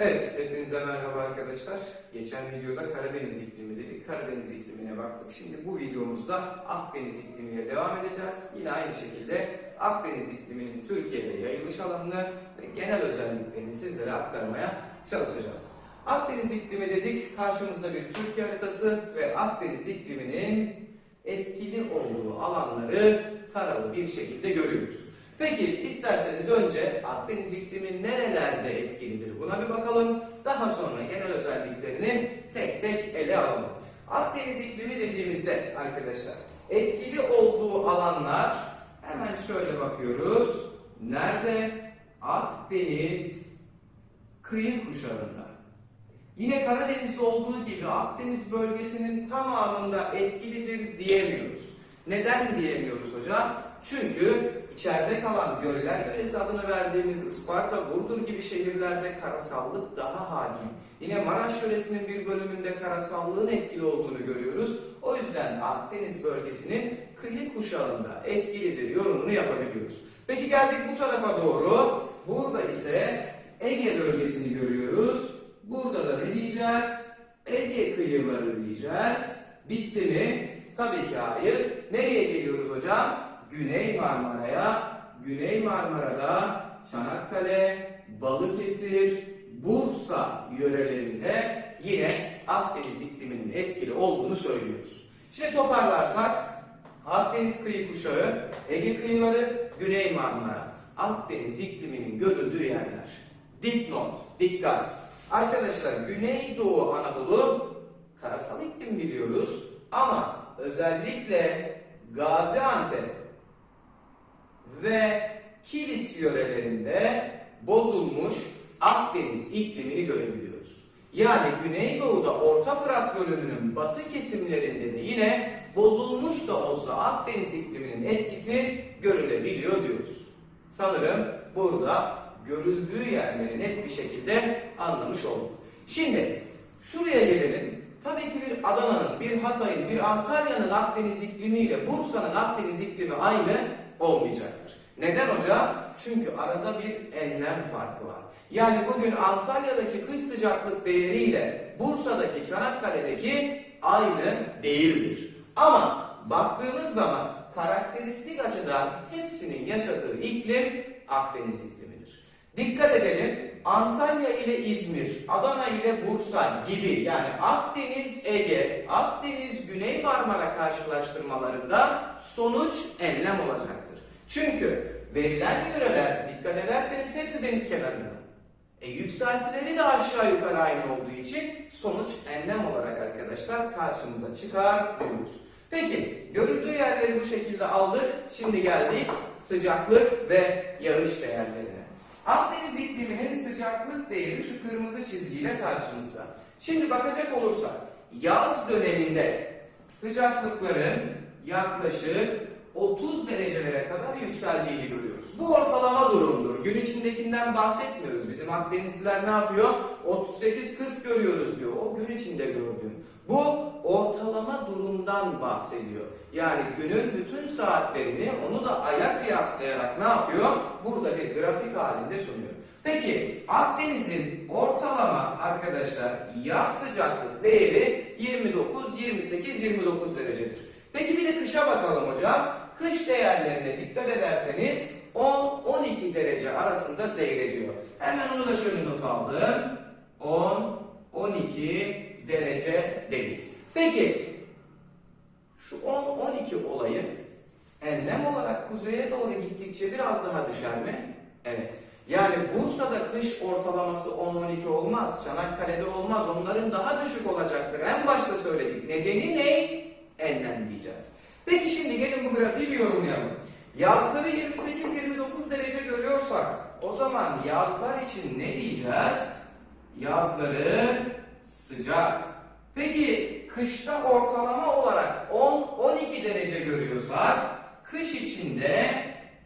Evet, hepinize merhaba arkadaşlar. Geçen videoda Karadeniz iklimi dedik. Karadeniz iklimine baktık. Şimdi bu videomuzda Akdeniz iklimiyle devam edeceğiz. Yine aynı şekilde Akdeniz ikliminin Türkiye'de yayılış alanını ve genel özelliklerini sizlere aktarmaya çalışacağız. Akdeniz iklimi dedik. Karşımızda bir Türkiye haritası ve Akdeniz ikliminin etkili olduğu alanları taralı bir şekilde görüyoruz. Peki isterseniz önce Akdeniz iklimi nerelerde etkilidir buna bir bakalım. Daha sonra genel özelliklerini tek tek ele alalım. Akdeniz iklimi dediğimizde arkadaşlar etkili olduğu alanlar hemen şöyle bakıyoruz. Nerede? Akdeniz kıyı kuşağında. Yine Karadeniz'de olduğu gibi Akdeniz bölgesinin tamamında etkilidir diyemiyoruz. Neden diyemiyoruz hocam? Çünkü içeride kalan göller yöresi adını verdiğimiz Isparta, Burdur gibi şehirlerde karasallık daha hakim. Yine Maraş yöresinin bir bölümünde karasallığın etkili olduğunu görüyoruz. O yüzden Akdeniz bölgesinin kıyı kuşağında etkilidir yorumunu yapabiliyoruz. Peki geldik bu tarafa doğru. Burada ise Ege bölgesini görüyoruz. Burada da ne diyeceğiz? Ege kıyıları diyeceğiz. Bitti mi? Tabii ki hayır. Nereye geliyoruz hocam? Güney Marmara'ya. Güney Marmara'da Çanakkale, Balıkesir, Bursa yörelerinde yine Akdeniz ikliminin etkili olduğunu söylüyoruz. Şimdi toparlarsak Akdeniz kıyı kuşağı, Ege kıyıları, Güney Marmara, Akdeniz ikliminin görüldüğü yerler. Dipnot, dikkat. Arkadaşlar Güneydoğu Anadolu karasal iklim biliyoruz ama özellikle Gaziantep ve Kilis yörelerinde bozulmuş Akdeniz iklimini görebiliyoruz. Yani Güneydoğu'da Orta Fırat bölümünün batı kesimlerinde de yine bozulmuş da olsa Akdeniz ikliminin etkisi görülebiliyor diyoruz. Sanırım burada görüldüğü yerleri net bir şekilde anlamış olduk. Şimdi şuraya gelelim. Tabii ki bir Adana'nın, bir Hatay'ın, bir Antalya'nın Akdeniz iklimi ile Bursa'nın Akdeniz iklimi aynı olmayacaktır. Neden hocam? Çünkü arada bir enlem farkı var. Yani bugün Antalya'daki kış sıcaklık değeriyle Bursa'daki, Çanakkale'deki aynı değildir. Ama baktığımız zaman karakteristik açıdan hepsinin yaşadığı iklim Akdeniz iklimidir. Dikkat edelim Antalya ile İzmir, Adana ile Bursa gibi yani Akdeniz, Ege, Akdeniz, Güney Marmara karşılaştırmalarında sonuç enlem olacaktır. Çünkü verilen yöreler dikkat ederseniz hepsi deniz kenarında. E yükseltileri de aşağı yukarı aynı olduğu için sonuç enlem olarak arkadaşlar karşımıza çıkar diyoruz. Peki görüldüğü yerleri bu şekilde aldık. Şimdi geldik sıcaklık ve yağış değerlerine. Akdeniz ikliminin sıcaklık değeri şu kırmızı çizgiyle karşımızda. Şimdi bakacak olursak yaz döneminde sıcaklıkların yaklaşık 30 derecelere kadar yükseldiğini görüyoruz. Bu ortalama durumdur. Gün içindekinden bahsetmiyoruz. Bizim Akdenizliler ne yapıyor? 38-40 görüyoruz diyor. O gün içinde gördüğün. Bu ortalama durumdan bahsediyor. Yani günün bütün saatlerini onu da aya kıyaslayarak ne yapıyor? Burada bir grafik halinde sunuyor. Peki Akdeniz'in ortalama arkadaşlar yaz sıcaklık değeri 29, 28, 29 derecedir. Peki bir de kışa bakalım hocam. Kış değerlerine dikkat ederseniz 10-12 derece arasında seyrediyor. Hemen onu da şöyle not aldım. 10-12 derece dedik. Peki şu 10-12 olayı enlem olarak kuzeye doğru gittikçe biraz daha düşer mi? Evet. Yani Bursa'da kış ortalaması 10-12 olmaz. Çanakkale'de olmaz. Onların daha düşük olacaktır. En başta söyledik. Nedeni ne? Enlem diyeceğiz. Peki şimdi gelin bu grafiği bir yorumlayalım. Yazları 28-29 derece görüyorsak o zaman yazlar için ne diyeceğiz? Yazları sıcak. Peki kışta ortalama olarak 10-12 derece görüyorsak kış içinde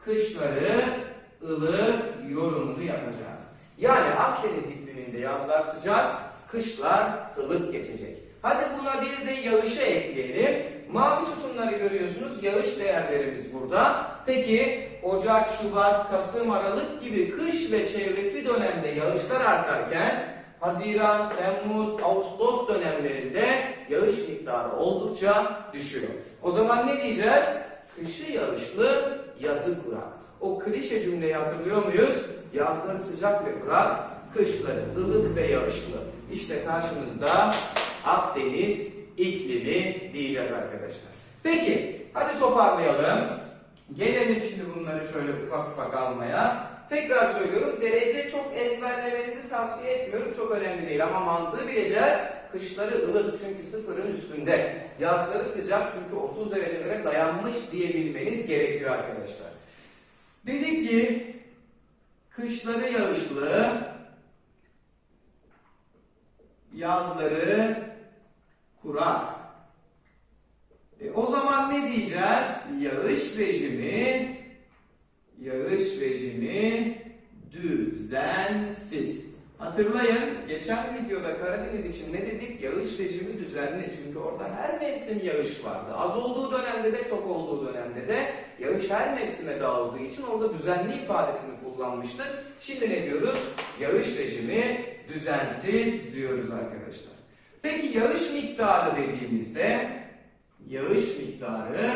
kışları ılık yorumunu yapacağız. Yani Akdeniz ikliminde yazlar sıcak, kışlar ılık geçecek. Hadi buna bir de yağışı ekleyelim. Mavi sütunları görüyorsunuz. Yağış değerlerimiz burada. Peki Ocak, Şubat, Kasım, Aralık gibi kış ve çevresi dönemde yağışlar artarken Haziran, Temmuz, Ağustos dönemlerinde yağış miktarı oldukça düşüyor. O zaman ne diyeceğiz? Kışı yağışlı, yazı kurak. O klişe cümleyi hatırlıyor muyuz? Yazları sıcak ve kurak, kışları ılık ve yağışlı. İşte karşımızda Akdeniz iklimi diyeceğiz arkadaşlar. Peki, hadi toparlayalım. Gelelim şimdi bunları şöyle ufak ufak almaya. Tekrar söylüyorum, derece çok ezberlemenizi tavsiye etmiyorum. Çok önemli değil ama mantığı bileceğiz. Kışları ılık çünkü sıfırın üstünde. Yazları sıcak çünkü 30 derecelere dayanmış diyebilmeniz gerekiyor arkadaşlar. Dedik ki kışları yağışlı, yazları kurak. E, o zaman ne diyeceğiz? Yağış rejimi, yağış rejimi düzensiz. Hatırlayın, geçen videoda Karadeniz için ne dedik? Yağış rejimi düzenli. Çünkü orada her mevsim yağış vardı. Az olduğu dönemde de çok olduğu dönemde de yağış her mevsime dağıldığı için orada düzenli ifadesini kullanmıştık. Şimdi ne diyoruz? Yağış rejimi düzensiz diyoruz arkadaşlar. Peki yağış miktarı dediğimizde yağış miktarı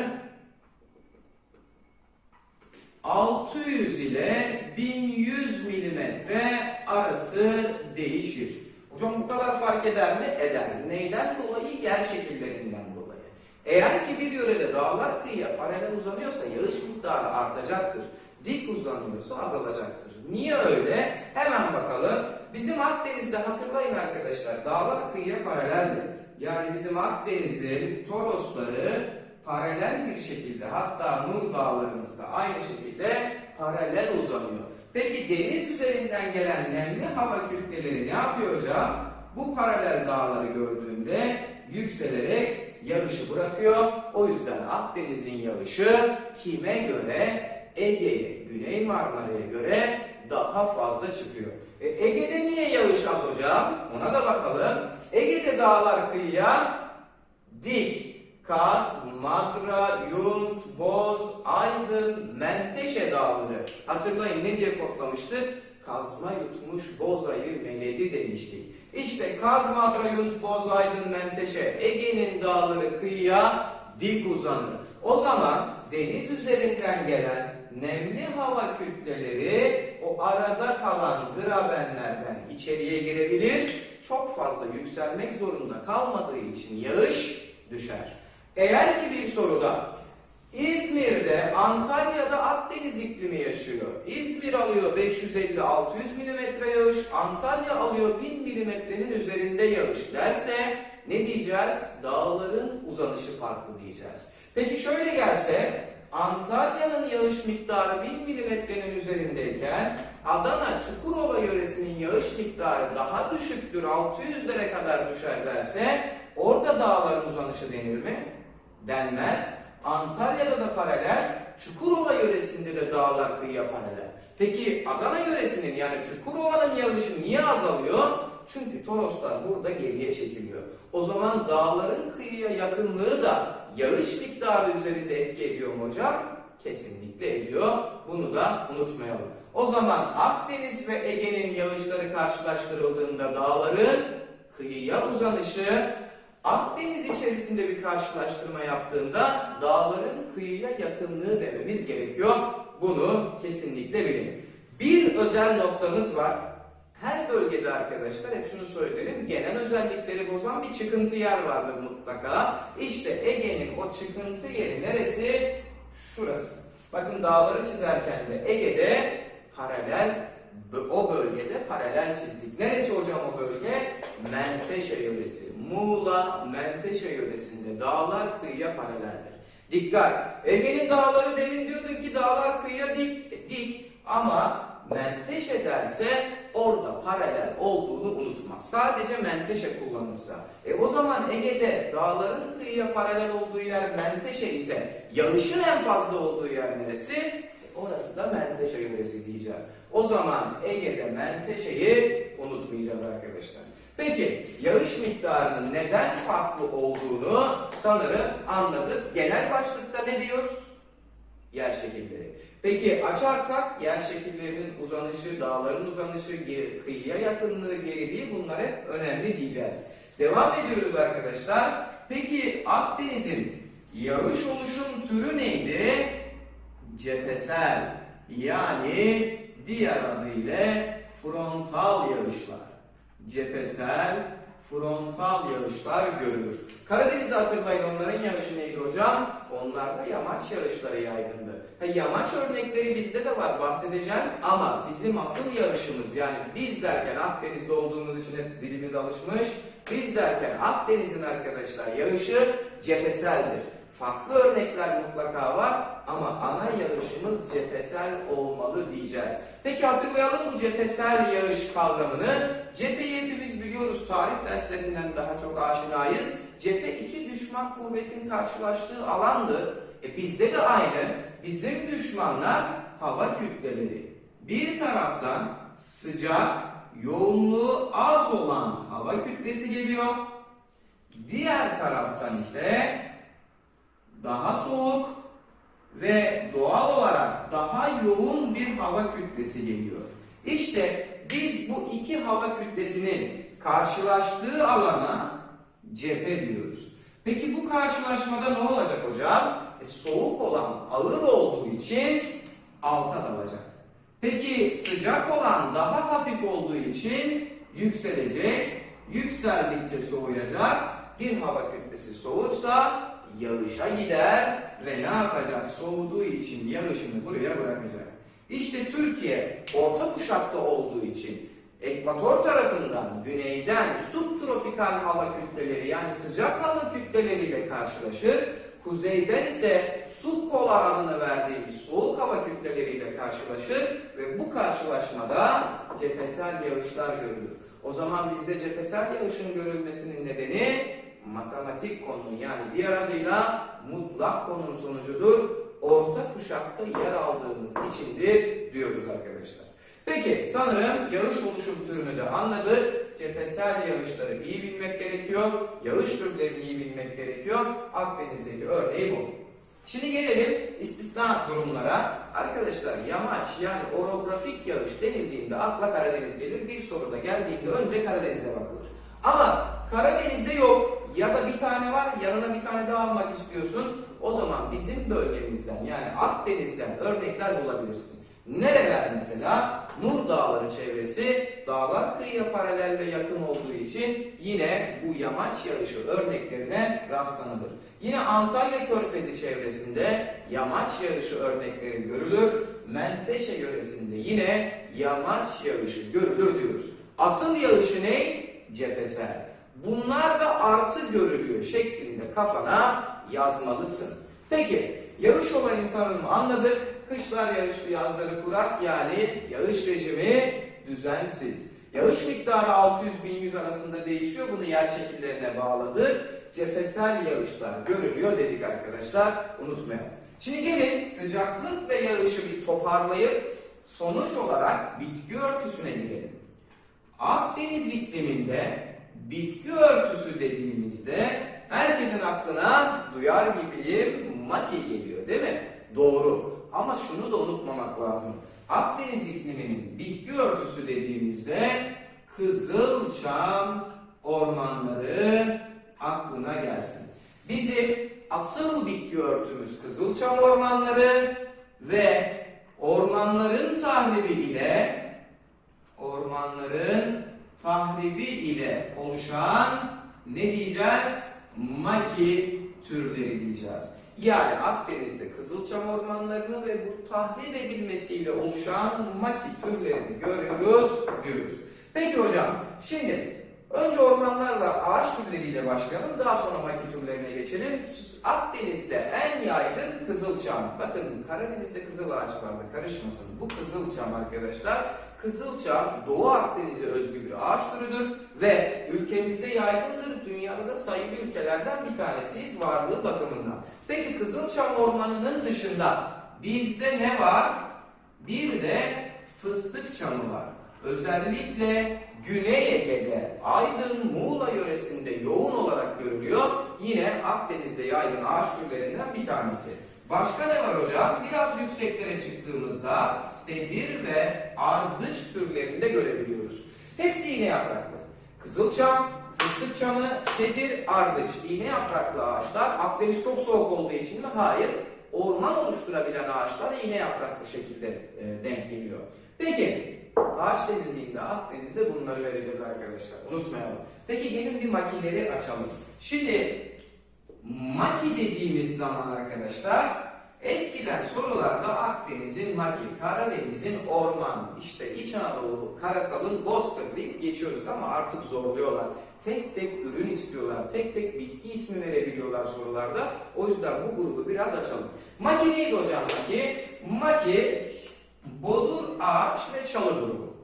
600 ile 1100 milimetre arası değişir. Hocam bu kadar fark eder mi? Eder. Neyden dolayı? Yer şekillerinden dolayı. Eğer ki bir yörede dağlar kıyıya paralel uzanıyorsa yağış miktarı artacaktır. Dik uzanıyorsa azalacaktır. Niye öyle? Hemen bakalım. Bizim Akdeniz'de hatırlayın arkadaşlar dağlar kıyıya paraleldir. Yani bizim Akdeniz'in Torosları paralel bir şekilde hatta Nur Dağlarımızda aynı şekilde paralel uzanıyor. Peki deniz üzerinden gelen nemli hava kütleleri ne yapıyor hocam? Bu paralel dağları gördüğünde yükselerek yağışı bırakıyor. O yüzden Akdeniz'in yağışı kime göre? Ege'ye, Güney Marmara'ya göre daha fazla çıkıyor. E, Ege'de niye yağış hocam? Ona da bakalım. Ege'de dağlar kıyıya dik, Kaz, Madra, Yunt, Boz, Aydın, Menteşe dağları. Hatırlayın ne diye kodlamıştık? Kazma yutmuş boz ayı meledi demiştik. İşte Kaz, Madra, Yunt, Boz, Aydın, Menteşe, Ege'nin dağları kıyıya dik uzanır. O zaman deniz üzerinden gelen nemli hava kütleleri o arada kalan grabenlerden içeriye girebilir. Çok fazla yükselmek zorunda kalmadığı için yağış düşer. Eğer ki bir soruda İzmir'de, Antalya'da Akdeniz iklimi yaşıyor. İzmir alıyor 550-600 milimetre yağış, Antalya alıyor 1000 milimetrenin üzerinde yağış derse ne diyeceğiz? Dağların uzanışı farklı diyeceğiz. Peki şöyle gelse, Antalya'nın yağış miktarı 1000 milimetrenin üzerindeyken Adana Çukurova yöresinin yağış miktarı daha düşüktür, 600'lere kadar düşer derse orada dağların uzanışı denir mi? Denmez. Antalya'da da paralel, Çukurova yöresinde de dağlar kıyıya paralel. Peki Adana yöresinin yani Çukurova'nın yağışı niye azalıyor? Çünkü Toroslar burada geriye çekiliyor. O zaman dağların kıyıya yakınlığı da yağış miktarı üzerinde etki ediyor mu hocam? Kesinlikle ediyor. Bunu da unutmayalım. O zaman Akdeniz ve Ege'nin yağışları karşılaştırıldığında dağların kıyıya uzanışı Akdeniz içerisinde bir karşılaştırma yaptığında dağların kıyıya yakınlığı dememiz gerekiyor. Bunu kesinlikle bilin. Bir özel noktamız var. Her bölgede arkadaşlar hep şunu söylerim. Genel özellikleri bozan bir çıkıntı yer vardır mutlaka. İşte Ege'nin o çıkıntı yeri neresi? Şurası. Bakın dağları çizerken de Ege'de paralel o bölgede paralel çizdik. Neresi hocam o bölge? Menteşe yöresi. Muğla, Menteşe yöresinde dağlar kıyıya paraleldir. Dikkat! Ege'nin dağları demin diyorduk ki dağlar kıyıya dik, dik ama Menteşe derse orada paralel olduğunu unutma. Sadece menteşe kullanırsa. E o zaman Ege'de dağların kıyıya paralel olduğu yer menteşe ise yağışın en fazla olduğu yer neresi? E orası da menteşe yöresi diyeceğiz. O zaman Ege'de menteşeyi unutmayacağız arkadaşlar. Peki yağış miktarının neden farklı olduğunu sanırım anladık. Genel başlıkta ne diyoruz? Yer şekilleri. Peki açarsak yer şekillerinin uzanışı, dağların uzanışı, kıyıya yakınlığı, geriliği bunlar hep önemli diyeceğiz. Devam ediyoruz arkadaşlar. Peki Akdeniz'in yağış oluşum türü neydi? Cephesel yani diğer adıyla frontal yağışlar. Cephesel, frontal yağışlar görülür. Karadeniz'i hatırlayın onların yağışı neydi hocam? Onlarda yamaç yağışları yaygındı. Ha, yamaç örnekleri bizde de var bahsedeceğim ama bizim asıl yağışımız yani biz derken Akdeniz'de olduğumuz için hep dilimiz alışmış. Biz derken Akdeniz'in arkadaşlar yağışı cepheseldir. Farklı örnekler mutlaka var ama ana yağışımız cephesel olmalı diyeceğiz. Peki hatırlayalım bu cephesel yağış kavramını. Cepheyi hepimiz biliyoruz. Tarih derslerinden daha çok aşinayız. Cephe iki düşman kuvvetin karşılaştığı alandı. E bizde de aynı. Bizim düşmanlar hava kütleleri. Bir taraftan sıcak, yoğunluğu az olan hava kütlesi geliyor. Diğer taraftan ise daha soğuk ve doğal olarak daha yoğun bir hava kütlesi geliyor. İşte biz bu iki hava kütlesinin karşılaştığı alana cephe diyoruz. Peki bu karşılaşmada ne olacak hocam? E, soğuk olan ağır olduğu için alta dalacak. Peki sıcak olan daha hafif olduğu için yükselecek. Yükseldikçe soğuyacak. Bir hava kütlesi soğursa yağışa gider ve ne yapacak? Soğuduğu için yağışını buraya bırakacak. İşte Türkiye orta kuşakta olduğu için ekvator tarafından güneyden subtropikal hava kütleleri yani sıcak hava kütleleriyle karşılaşır. Kuzeyden ise subpolar adını verdiğimiz soğuk hava kütleleriyle karşılaşır ve bu karşılaşmada cephesel yağışlar görülür. O zaman bizde cephesel yağışın görülmesinin nedeni matematik konunun yani diğer adıyla mutlak konunun sonucudur. Orta kuşakta yer aldığımız içindir diyoruz arkadaşlar. Peki sanırım yağış oluşum türünü de anladık. Cephesel yağışları iyi bilmek gerekiyor. Yağış türlerini iyi bilmek gerekiyor. Akdeniz'deki örneği bu. Şimdi gelelim istisna durumlara. Arkadaşlar yamaç yani orografik yağış denildiğinde akla Karadeniz gelir. Bir soruda geldiğinde önce Karadeniz'e bakılır. Ama Karadeniz'de yok ya da bir tane var yanına bir tane daha almak istiyorsun. O zaman bizim bölgemizden yani Akdeniz'den örnekler bulabilirsin. Nereler mesela? Nur Dağları çevresi dağlar kıyıya paralel ve yakın olduğu için yine bu yamaç yağışı örneklerine rastlanılır. Yine Antalya Körfezi çevresinde yamaç yağışı örnekleri görülür. Menteşe yöresinde yine yamaç yağışı görülür diyoruz. Asıl yağışı ne? Cephesel. Bunlar da artı görülüyor şeklinde kafana yazmalısın. Peki yağış olayını sanırım anladık. Kışlar yağışlı yazları kurak yani yağış rejimi düzensiz. Yağış miktarı 600-1100 arasında değişiyor. Bunu yer şekillerine bağladık. Cephesel yağışlar görülüyor dedik arkadaşlar. Unutmayalım. Şimdi gelin sıcaklık ve yağışı bir toparlayıp sonuç olarak bitki örtüsüne girelim. Akdeniz ikliminde bitki örtüsü dediğimizde herkesin aklına duyar gibiyim maki geliyor değil mi? Doğru. Ama şunu da unutmamak lazım. Akdeniz ikliminin bitki örtüsü dediğimizde kızılçam ormanları aklına gelsin. Bizim asıl bitki örtümüz kızılçam ormanları ve ormanların tahribi ile ormanların tahribi ile oluşan ne diyeceğiz? Maki türleri diyeceğiz. Yani Akdeniz'de Kızılçam ormanlarını ve bu tahrip edilmesiyle oluşan maki türlerini görüyoruz, diyoruz. Peki hocam, şimdi önce ormanlarla ağaç türleriyle başlayalım, daha sonra maki türlerine geçelim. Akdeniz'de en yaygın Kızılçam. Bakın Karadeniz'de kızıl ağaçlarda karışmasın. Bu Kızılçam arkadaşlar. Kızılçam Doğu Akdeniz'e özgü bir ağaç türüdür ve ülkemizde yaygındır. Dünyada da sayılı ülkelerden bir tanesiyiz varlığı bakımından. Peki Kızılçam Ormanı'nın dışında bizde ne var? Bir de fıstık çamı var. Özellikle Güney Ege'de, Aydın, Muğla yöresinde yoğun olarak görülüyor. Yine Akdeniz'de yaygın ağaç türlerinden bir tanesi. Başka ne var hocam? Biraz yükseklere çıktığımızda sedir ve ardıç türlerinde görebiliyoruz. Hepsi iğne yapraklı. Kızılçam, fıstık çamı, sedir, ardıç. İğne yapraklı ağaçlar. Akdeniz çok soğuk olduğu için mi? Hayır. Orman oluşturabilen ağaçlar iğne yapraklı şekilde e, denk geliyor. Peki ağaç denildiğinde Akdeniz'de bunları vereceğiz arkadaşlar. Unutmayalım. Peki gelin bir makineleri açalım. Şimdi Maki dediğimiz zaman arkadaşlar eskiden sorularda Akdeniz'in maki, Karadeniz'in orman, işte İç Anadolu, Karasal'ın bozkır deyip geçiyorduk ama artık zorluyorlar. Tek tek ürün istiyorlar, tek tek bitki ismi verebiliyorlar sorularda. O yüzden bu grubu biraz açalım. Maki neydi hocam maki? Maki, bodur ağaç ve çalı grubu.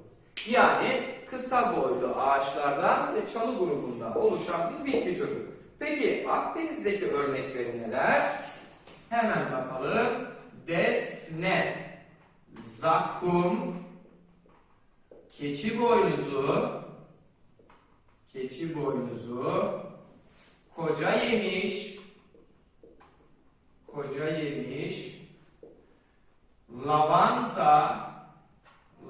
Yani kısa boylu ağaçlardan ve çalı grubundan oluşan bir bitki türü. Peki Akdeniz'deki örnekleri neler? Hemen bakalım. Defne, zakkum, keçi boynuzu, keçi boynuzu, koca yemiş, koca yemiş, lavanta,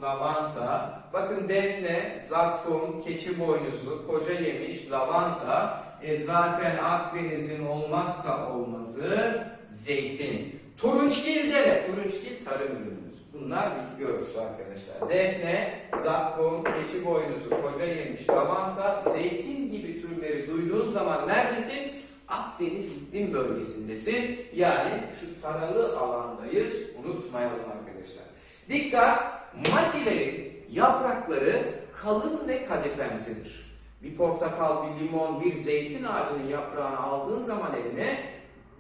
lavanta. Bakın defne, zakkum, keçi boynuzu, koca yemiş, lavanta. E zaten Akdeniz'in olmazsa olmazı zeytin. Turunçgil de turunçgil tarım ürünümüz. Bunlar bitki örtüsü arkadaşlar. Defne, zakkum, keçi boynuzu, koca yemiş, lavanta, zeytin gibi türleri duyduğun zaman neredesin? Akdeniz iklim bölgesindesin. Yani şu taralı alandayız. Unutmayalım arkadaşlar. Dikkat! Makilerin yaprakları kalın ve kadifemsidir. Bir portakal, bir limon, bir zeytin ağacının yaprağını aldığın zaman eline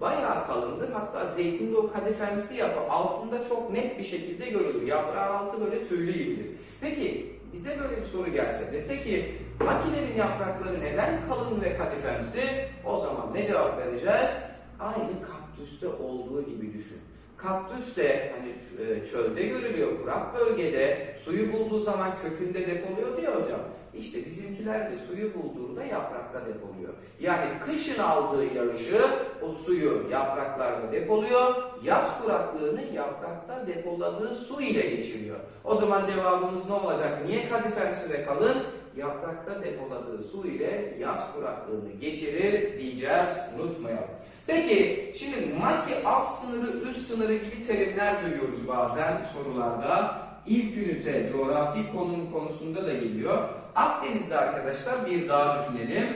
bayağı kalındır. Hatta zeytinde o kadifemsi yapı altında çok net bir şekilde görülür. Yaprağın altı böyle tüylü gibidir. Peki bize böyle bir soru gelse dese ki makinenin yaprakları neden kalın ve kadifemsi? O zaman ne cevap vereceğiz? Aynı kaktüste olduğu gibi düşün. Kaktüs de hani e, çölde görülüyor, kurak bölgede suyu bulduğu zaman kökünde depoluyor diye hocam. İşte bizimkiler de suyu bulduğunda yaprakta depoluyor. Yani kışın aldığı yağışı o suyu yapraklarda depoluyor. Yaz kuraklığını yaprakta depoladığı su ile geçiriyor. O zaman cevabımız ne olacak? Niye kadifemsi ve kalın? Yaprakta depoladığı su ile yaz kuraklığını geçirir diyeceğiz. Unutmayalım. Peki şimdi maki alt sınırı üst sınırı gibi terimler duyuyoruz bazen sorularda. İlk ünite coğrafi konum konusunda da geliyor. Akdeniz'de arkadaşlar bir dağ düşünelim.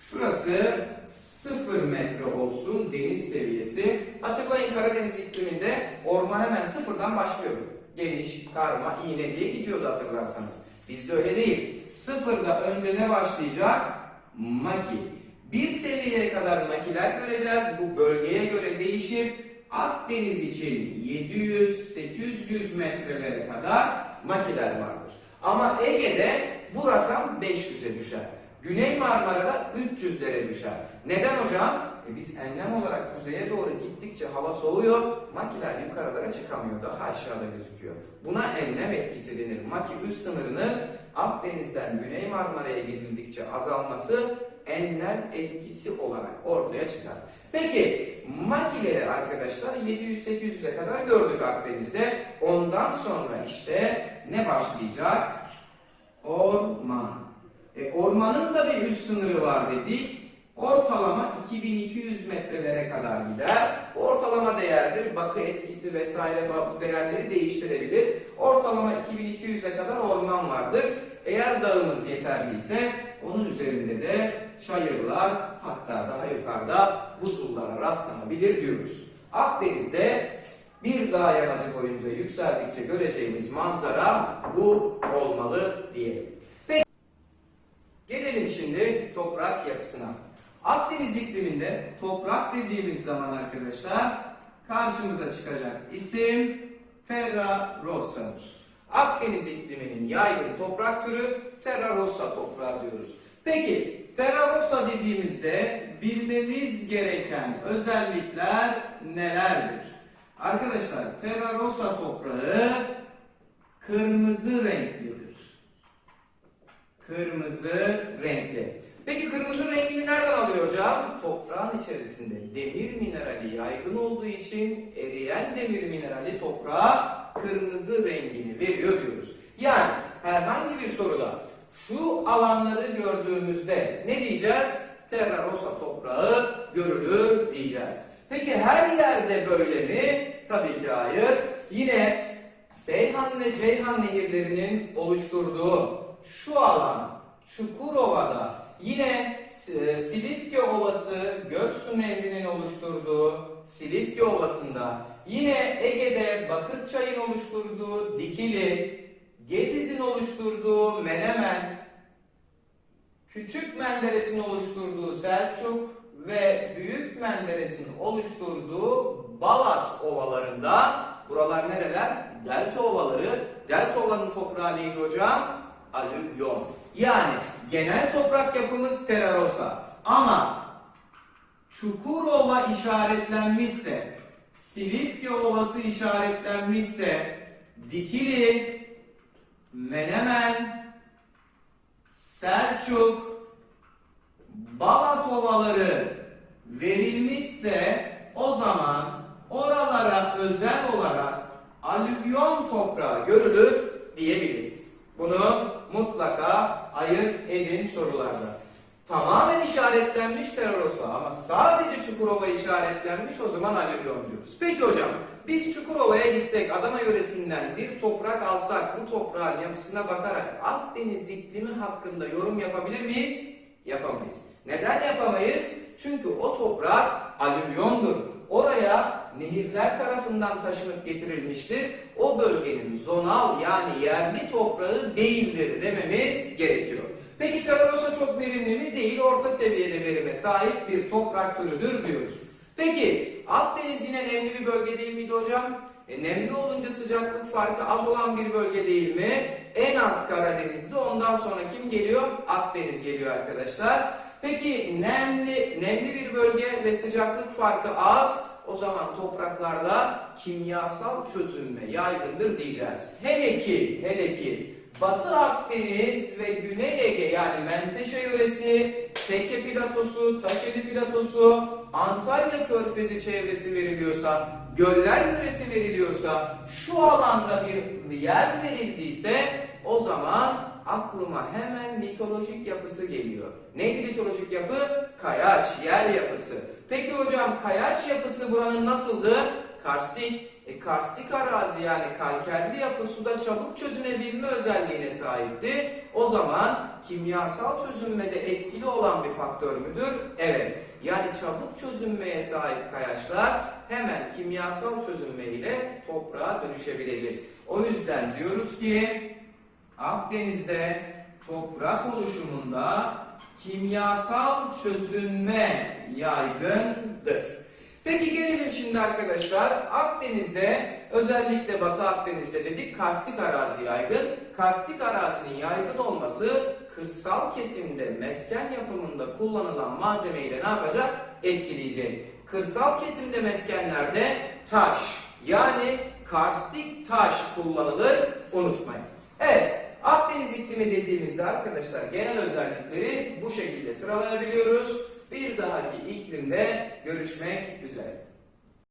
Şurası 0 metre olsun deniz seviyesi. Hatırlayın Karadeniz ikliminde orman hemen sıfırdan başlıyor. Geniş, karma, iğne diye gidiyordu hatırlarsanız. Bizde öyle değil. Sıfırda önce ne başlayacak? Maki. Bir seviyeye kadar makiler göreceğiz. Bu bölgeye göre değişir. Akdeniz için 700-800 metrelere kadar makiler vardır. Ama Ege'de bu rakam 500'e düşer. Güney Marmara'da 300'lere düşer. Neden hocam? E biz enlem olarak kuzeye doğru gittikçe hava soğuyor, makiler yukarılara çıkamıyor, daha aşağıda gözüküyor. Buna enlem etkisi denir. Maki üst sınırının Akdeniz'den Güney Marmara'ya gidildikçe azalması enlem etkisi olarak ortaya çıkar. Peki makileri arkadaşlar 700-800'e kadar gördük Akdeniz'de. Ondan sonra işte ne başlayacak? Orman. E, ormanın da bir üst sınırı var dedik. Ortalama 2200 metrelere kadar gider. Ortalama değerdir. Bakı etkisi vesaire bu değerleri değiştirebilir. Ortalama 2200'e kadar orman vardır. Eğer dağımız yeterliyse onun üzerinde de çayırlar hatta daha yukarıda buzullara rastlanabilir diyoruz. Akdeniz'de bir dağ yamacı boyunca yükseldikçe göreceğimiz manzara bu olmalı diyelim. Gelelim şimdi toprak yapısına. Akdeniz ikliminde toprak dediğimiz zaman arkadaşlar karşımıza çıkacak isim Terra Rossa'dır. Akdeniz ikliminin yaygın toprak türü Terra Rossa toprağı diyoruz. Peki Terra Rossa dediğimizde bilmemiz gereken özellikler nelerdir? Arkadaşlar Terra Rossa toprağı kırmızı renklidir. Kırmızı renkli. Peki kırmızı rengini nereden alıyor hocam? Toprağın içerisinde demir minerali yaygın olduğu için eriyen demir minerali toprağa kırmızı rengini veriyor diyoruz. Yani herhangi bir soruda şu alanları gördüğümüzde ne diyeceğiz? Terra rosa toprağı görülür diyeceğiz. Peki her yerde böyle mi? Tabii ki hayır. Yine Seyhan ve Ceyhan nehirlerinin oluşturduğu şu alan Çukurova'da yine e, Silifke Ovası Göksu Nehri'nin oluşturduğu Silifke Ovası'nda yine Ege'de Bakırçay'ın oluşturduğu Dikili Gediz'in oluşturduğu Menemen Küçük Menderes'in oluşturduğu Selçuk ve Büyük Menderes'in oluşturduğu Balat ovalarında buralar nereler? Delta ovaları. Delta ovanın toprağı neydi hocam? Alüvyon. Yani genel toprak yapımız Terrarosa. Ama Çukurova işaretlenmişse, Silifke Ovası işaretlenmişse, Dikili, Menemen, Selçuk, Balat ovaları verilmişse o zaman oralara özel olarak alüvyon toprağı görülür diyebiliriz. Bunu mutlaka ayırt edin sorularda. Tamamen işaretlenmiş Terrosa ama sadece Çukurova işaretlenmiş o zaman alüvyon diyoruz. Peki hocam biz Çukurova'ya gitsek Adana yöresinden bir toprak alsak bu toprağın yapısına bakarak Akdeniz iklimi hakkında yorum yapabilir miyiz? Yapamayız. Neden yapamayız? Çünkü o toprak alüvyondur. Oraya nehirler tarafından taşınıp getirilmiştir. O bölgenin zonal yani yerli toprağı değildir dememiz gerekiyor. Peki Terrosa çok verimli mi? Değil. Orta seviyede verime sahip bir toprak türüdür diyoruz. Peki Akdeniz yine nemli bir bölge değil miydi hocam? E, nemli olunca sıcaklık farkı az olan bir bölge değil mi? En az Karadeniz'de ondan sonra kim geliyor? Akdeniz geliyor arkadaşlar. Peki nemli, nemli bir bölge ve sıcaklık farkı az. O zaman topraklarda kimyasal çözünme yaygındır diyeceğiz. Hele ki, hele ki Batı Akdeniz ve Güney Ege yani Menteşe yöresi, Teke platosu, Taşeli platosu, Antalya Körfezi çevresi veriliyorsa, göller yöresi veriliyorsa, şu alanda bir yer verildiyse o zaman aklıma hemen mitolojik yapısı geliyor. Neydi mitolojik yapı? Kayaç, yer yapısı. Peki hocam kayaç yapısı buranın nasıldı? Karstik. E, karstik arazi yani kalkerli yapı suda çabuk çözünebilme özelliğine sahipti. O zaman kimyasal çözünmede etkili olan bir faktör müdür? Evet. Yani çabuk çözünmeye sahip kayaçlar hemen kimyasal çözünme ile toprağa dönüşebilecek. O yüzden diyoruz ki Akdeniz'de toprak oluşumunda kimyasal çözünme yaygındır. Peki gelelim şimdi arkadaşlar Akdeniz'de özellikle Batı Akdeniz'de dedik karstik arazi yaygın. Karstik arazinin yaygın olması kırsal kesimde mesken yapımında kullanılan malzemeyi de ne yapacak? Etkileyecek. Kırsal kesimde meskenlerde taş yani karstik taş kullanılır unutmayın. Evet Akdeniz iklimi dediğimizde arkadaşlar genel özellikleri bu şekilde sıralayabiliyoruz. Bir dahaki iklimde görüşmek üzere.